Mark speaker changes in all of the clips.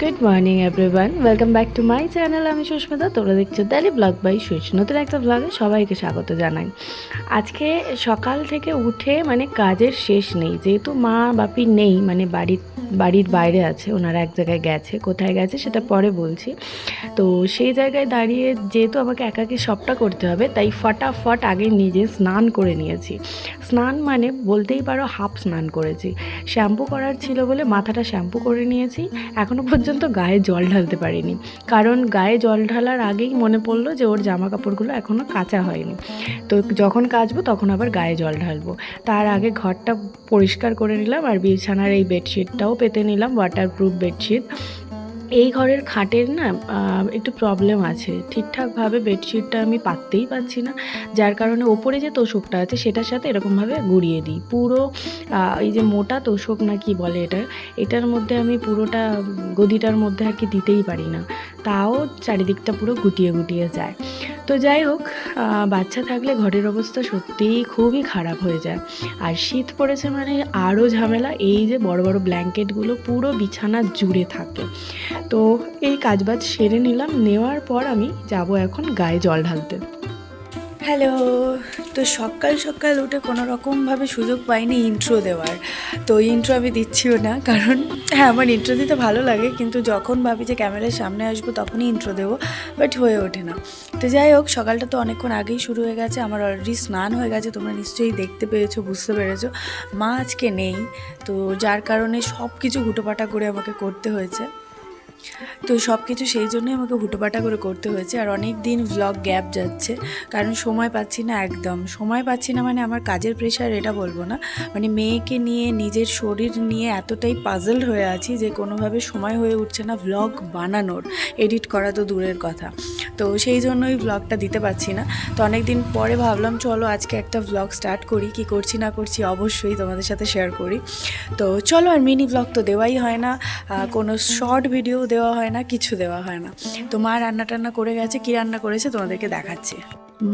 Speaker 1: Good morning everyone welcome back to my channel আমি সুস্মিতা। তোমরা দেখছ দালি ব্লগ বাই সুইচ নতুন একটা ব্লগে সবাইকে স্বাগত জানাই। আজকে সকাল থেকে উঠে মানে কাজের শেষ নেই। যেহেতু মা বাপি নেই মানে বাড়ির বাড়ির বাইরে আছে, ওনারা এক জায়গায় গেছে। কোথায় গেছে সেটা পরে বলছি। তো সেই জায়গায় দাঁড়িয়ে যেহেতু আমাকে একাকে সবটা করতে হবে, তাই ফটাফট আগে নিজে স্নান করে নিয়েছি। স্নান মানে বলতেই পারো হাফ স্নান করেছি। শ্যাম্পু করার ছিল বলে মাথাটা শ্যাম্পু করে নিয়েছি। এখনও পর্যন্ত গায়ে জল ঢালতে পারিনি। কারণ গায়ে জল ঢালার আগেই মনে পড়ল যে ওর জামা কাপড়গুলো এখনও কাঁচা হয়নি। তো যখন কাচবো তখন আবার গায়ে জল ঢালবো। তার আগে ঘরটা পরিষ্কার করে নিলাম আর বিছানার এই বেডশিটটাও পেতে নিলাম ওয়াটারপ্রুফ বেডশিট এই ঘরের খাটের না একটু প্রবলেম আছে। ঠিকঠাকভাবে বেডশিটটা আমি পাততেই পারছি না। যার কারণে ওপরে যে তোষকটা আছে, সেটার সাথে এরকমভাবে গুড়িয়ে দিই। পুরো এই যে মোটা তোষক না কি বলে এটা, এটার মধ্যে আমি পুরোটা গদিটার মধ্যে আর কি দিতেই পারি না। তাও চারিদিকটা পুরো গুটিয়ে গুটিয়ে যায়। তো যাই হোক বাচ্চা থাকলে ঘরের অবস্থা সত্যিই খুবই খারাপ হয়ে যায়। আর শীত পড়েছে মানে আরও ঝামেলা, এই যে বড় বড় ব্ল্যাঙ্কেটগুলো পুরো বিছানা জুড়ে থাকে। তো এই কাজবাজ সেরে নিলাম, নেওয়ার পর আমি যাব এখন গায়ে জল ঢালতে।
Speaker 2: হ্যালো, তো সকাল সকাল উঠে কোনো রকমভাবে সুযোগ পাইনি ইন্ট্রো দেওয়ার। তো ইন্ট্রো আমি দিচ্ছিও না, কারণ হ্যাঁ আমার ইন্ট্রো দিতে ভালো লাগে, কিন্তু যখন ভাবি যে ক্যামেরার সামনে আসব তখনই ইন্ট্রো দেবো বাট হয়ে ওঠে না। তো যাই হোক, সকালটা তো অনেকক্ষণ আগেই শুরু হয়ে গেছে, আমার অলরেডি স্নান হয়ে গেছে, তোমরা নিশ্চয়ই দেখতে পেরেছ বুঝতে পেরেছ। মা আজকে নেই, তো যার কারণে সব কিছু হুটোপাটা করে আমাকে করতে হয়েছে। তো সব কিছু সেই জন্যই আমাকে হুটোপাটা করে করতে হয়েছে। আর অনেক দিন ভ্লগ গ্যাপ যাচ্ছে, কারণ সময় পাচ্ছি না একদম। সময় পাচ্ছি না মানে আমার কাজের প্রেশার এটা বলব না। মানে মেয়েকে নিয়ে, নিজের শরীর নিয়ে এতটাই পাজলড হয়ে আছি যে কোনোভাবে সময় হয়ে উঠছে না ভ্লগ বানানোর এডিট করা তো দূরের কথা। তো সেই জন্যই ভ্লগটা দিতে পারছি না। তো অনেক দিন পরে ভাবলাম, চলো আজকে একটা ভ্লগ স্টার্ট করি, কি করছি না করছি অবশ্যই তোমাদের সাথে শেয়ার করি। তো চলো আর মিনি ভ্লগ তো দেওয়াই হয় না। কোনো শর্ট ভিডিও দেওয়া হয় না, কিছু দেওয়া হয় না। তো মা রান্না টান্না করে গেছে, কি রান্না করেছে তোমাদেরকে দেখাচ্ছি।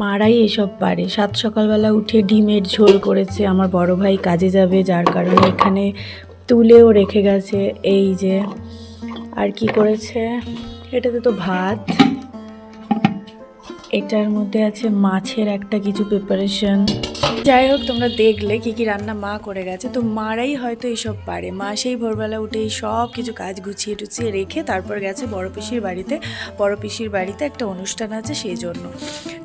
Speaker 1: মারাই এসব পারে। সাত সকালবেলা উঠে ডিমের ঝোল করেছে আমার বড় ভাই, কাজে যাবে যার কারণে এখানে তুলেও রেখে গেছে। এই যে, আর কি করেছে? এটাতে তো ভাত। এটার মধ্যে আছে মাছের একটা কিছু প্রিপারেশন
Speaker 2: যাই হোক, তোমরা দেখলে কি কি রান্না মা করে গেছে। তো মারাই হয়তো এইসব পারে। মা সেই ভোরবেলা উঠেই সব কিছু কাজ গুছিয়ে টুছিয়ে রেখে তারপর গেছে বড় পিসির বাড়িতে। বড় পিসির বাড়িতে একটা অনুষ্ঠান আছে সেই জন্য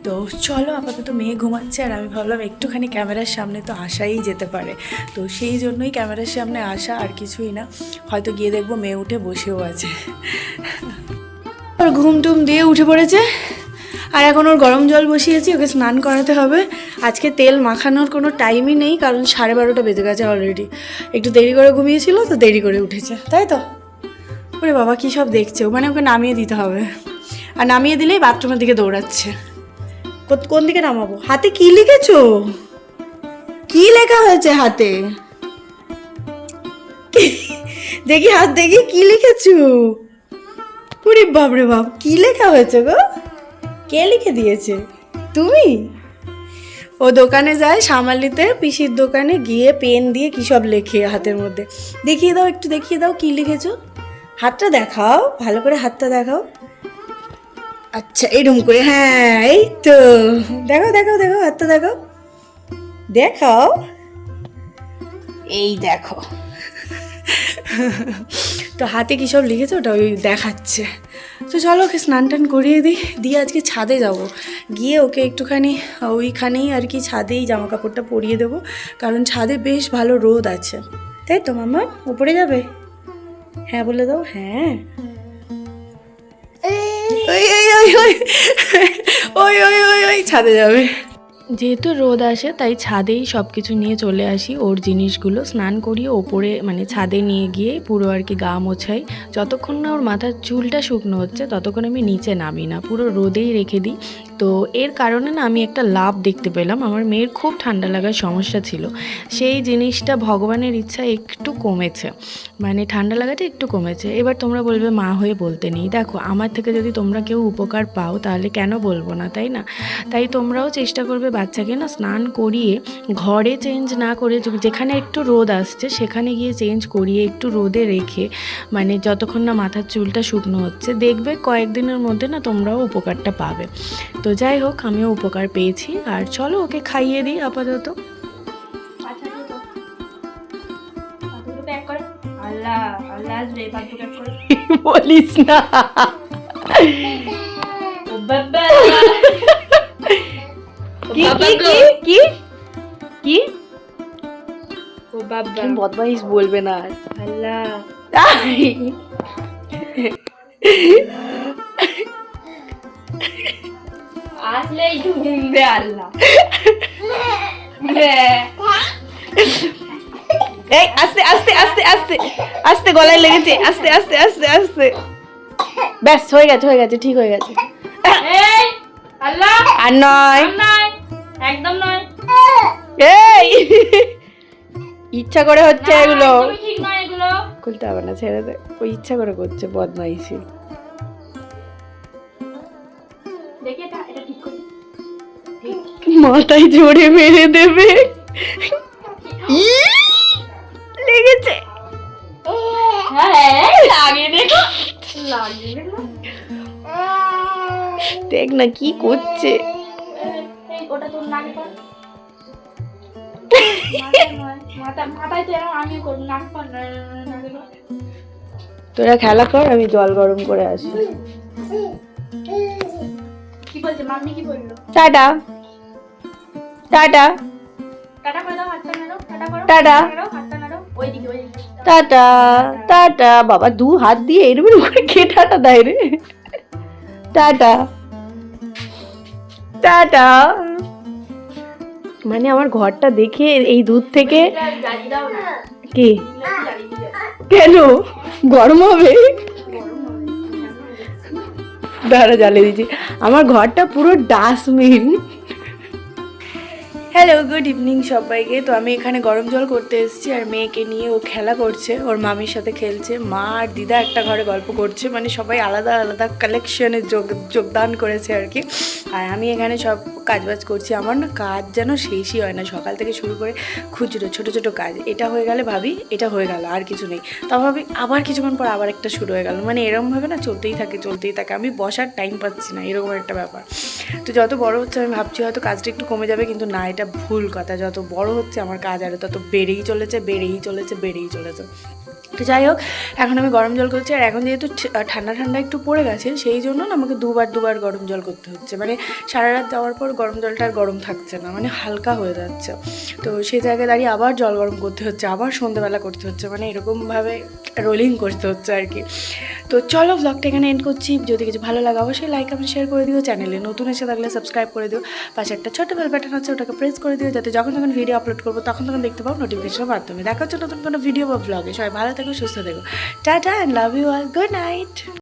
Speaker 2: তো চলো আপাতত মেয়ে ঘুমাচ্ছে আর আমি ভাবলাম একটুখানি ক্যামেরার সামনে তো আসাই যেতে পারে। তো সেই জন্যই ক্যামেরার সামনে আসা আর কিছুই না। হয়তো গিয়ে দেখব মেয়ে উঠে বসেও আছে। ওর ঘুম টুম দিয়ে উঠে পড়েছে? আর এখন ওর গরম জল বসিয়েছি, ওকে স্নান করাতে হবে। আজকে তেল মাখানোর কোনো টাইমই নেই, কারণ সাড়ে বারোটা বেজে গেছে অলরেডি একটু দেরি করে ঘুমিয়েছিল, তো দেরি করে উঠেছে, তাই তো? ওরে বাবা, কী সব দেখছে? মানে ওকে নামিয়ে দিতে হবে। আর নামিয়ে দিলেই বাথরুমের দিকে দৌড়াচ্ছে। কোন দিকে নামাবো? হাতে কি লিখেছো? কি লেখা হয়েছে হাতে? দেখি হাত, দেখি কি লিখেছো? ওরে বাপরে বাপ, কি লেখা হয়েছে গো? কে লিখে দিয়েছে? তুমি? ও দোকানে যায়, সামালিতে পিসির দোকানে গিয়ে পেন দিয়ে কী সব লেখে হাতের মধ্যে। দেখিয়ে দাও, একটু দেখিয়ে দাও, কি লিখেছো? হাতটা দেখাও, ভালো করে হাতটা দেখাও। আচ্ছা এরম করে হ্যাঁ এই তো। দেখাও দেখাও দেখাও, হাতটা দেখাও। দেখাও। এই দেখো। তো হাতে কী সব লিখেছে? ওটা ওই দেখাচ্ছে। তো চলো ওকে স্নান টান করিয়ে দিই। দিয়ে আজকে ছাদে যাব। গিয়ে ওকে একটুখানি ওইখানেই আর কি ছাদেই জামা কাপড়টা পরিয়ে দেবো। কারণ ছাদে বেশ ভালো রোদ আছে। তাই তো মামা উপরে যাবে? হ্যাঁ বলে দাও। হ্যাঁ। ওই ওই ওই। ওই ওই ওই ওই ছাদে যাবে।
Speaker 1: যেহেতু রোদ আসে, তাই ছাদেই সব কিছু নিয়ে চলে আসি। ওর জিনিসগুলো স্নান করিয়ে ওপরে মানে ছাদে নিয়ে গিয়ে পুরো আর কি গা মোছাই। যতক্ষণ না ওর মাথার চুলটা শুকনো হচ্ছে, ততক্ষণ আমি নিচে নামি না। পুরো রোদেই রেখে দিই।
Speaker 2: তো এর কারণে না আমি একটা লাভ দেখতে পেলাম। আমার মেয়ের খুব ঠান্ডা লাগার সমস্যা ছিল। সেই জিনিসটা ভগবানের ইচ্ছা একটু কমেছে। মানে ঠান্ডা লাগাটা একটু কমেছে। এবার তোমরা বলবে, মা হয়ে বলতে নেই। দেখো, আমার থেকে যদি তোমরা কেউ উপকার পাও, তাহলে কেন বলব না, তাই না? তাই তোমরাও চেষ্টা করবে বাচ্চাকে না স্নান করিয়ে ঘরে চেঞ্জ না করে যেখানে একটু রোদ আসছে, সেখানে গিয়ে চেঞ্জ করিয়ে একটু রোদে রেখে মানে যতক্ষণ না মাথার চুলটা শুকনো হচ্ছে, দেখবে কয়েকদিনের মধ্যে না তোমরাও উপকারটা পাবে। তো যাই হোক, আমিও উপকার পেয়েছি। আর চলো, ওকে খাইয়ে দিই আপাতত। বলিস না। কি কি কি বলবে না।
Speaker 3: আল্লাহ আসলেই ঢুকবে আল্লাহ।
Speaker 2: এই আস্তে আস্তে আস্তে আস্তে আস্তে গলায় লেগেছে আস্তে আস্তে আস্তে আস্তে। ব্যাস হয়ে গেছে হয়ে গেছে ঠিক হয়ে গেছে। আর নয়।
Speaker 3: একদম নয়।
Speaker 2: এই। ইচ্ছা করে হচ্ছে এগুলো। খুলতে হবে না ছেড়ে দে। ওই ইচ্ছা করে করছে বদমাইশি।
Speaker 3: দেখি এটা এটা ঠিক করে
Speaker 2: মাথায় জোরে মেরে দেবে লেগেছে
Speaker 3: হ্যাঁ দেখো
Speaker 2: না কি করছে
Speaker 3: ওটা নাকে।
Speaker 2: তোরা খেলা কর আমি জল গরম করে আসি
Speaker 3: কি বলছে? মাম্মি কি বলল?
Speaker 2: টাটা। টাটা।
Speaker 3: টাটা করে দাও হাতটা নাড়ো টাটা করো
Speaker 2: টাটা।
Speaker 3: হাতটা নাড়ো, ওইদিকে ওইদিকে।
Speaker 2: Tata tata. বাবা দু হাত দিয়ে এরম এরম করে কে টাটা দেয় রে? টাটা। টাটা। মানে আমার ঘরটা দেখে এই দূর থেকে কি। কেন? গরম হবে। দাঁড়া জ্বালিয়ে দিচ্ছি। আমার ঘরটা পুরো ডাস্টবিন। হ্যালো গুড ইভিনিং সবাইকে। তো আমি এখানে গরম জল করতে এসেছি আর মেয়েকে নিয়ে ও খেলা করছে, ওর মামির সাথে খেলছে। মা আর দিদা একটা ঘরে গল্প করছে মানে সবাই আলাদা আলাদা কালেকশনে যোগ যোগদান করেছে আর কি। আর আমি এখানে সব কাজবাজ করছি। আমার না কাজ যেন শেষই হয় না। সকাল থেকে শুরু করে খুচরো, ছোট ছোট কাজ। এটা হয়ে গেলে ভাবি, এটা হয়ে গেল, আর কিছু নেই। তা ভাবি আবার কিছুক্ষণ পর আবার একটা শুরু হয়ে গেল। মানে এরকমভাবে না চলতেই থাকে চলতেই থাকে। আমি বসার টাইম পাচ্ছি না, এরকম একটা ব্যাপার। তো যত বড় হচ্ছে আমি ভাবছি হয়তো কাজটা একটু কমে যাবে, কিন্তু না, এটা ভুল কথা, যত বড় হচ্ছে আমার কাজ আরও তত বেড়েই চলেছে বেড়েই চলেছে বেড়েই চলেছে। তো যাই হোক, এখন আমি গরম জল করছি, আর এখন যেহেতু ঠান্ডা ঠান্ডা একটু পড়ে গেছে, সেই জন্য না আমাকে দুবার দুবার গরম জল করতে হচ্ছে। মানে সারা রাত যাওয়ার পর গরম জলটা আর গরম থাকছে না মানে হালকা হয়ে যাচ্ছে। তো সেই জায়গায় দাঁড়িয়ে আবার জল গরম করতে হচ্ছে, আবার সন্ধ্যেবেলা করতে হচ্ছে মানে এরকমভাবে রোলিং করতে হচ্ছে আর কি। তো চলো ব্লগটা এখানে এন্ড করছি। যদি কিছু ভালো লাগে অবশ্যই লাইক আপনি শেয়ার করে দিও। চ্যানেলে নতুন এসে থাকলে সাবস্ক্রাইব করে দিও। পাশে একটা ছোটো বেল বাটন আছে, ওটাকে প্রেস করে দিও। যাতে যখন যখন ভিডিও আপলোড করব, তখন তখন দেখতে পাও নোটিফিকেশনের মাধ্যমে। দেখা হচ্ছে নতুন কোনো ভিডিও বা ব্লগে সবাই ভালো থেকো, সুস্থ থেকো। Tata and love you all good night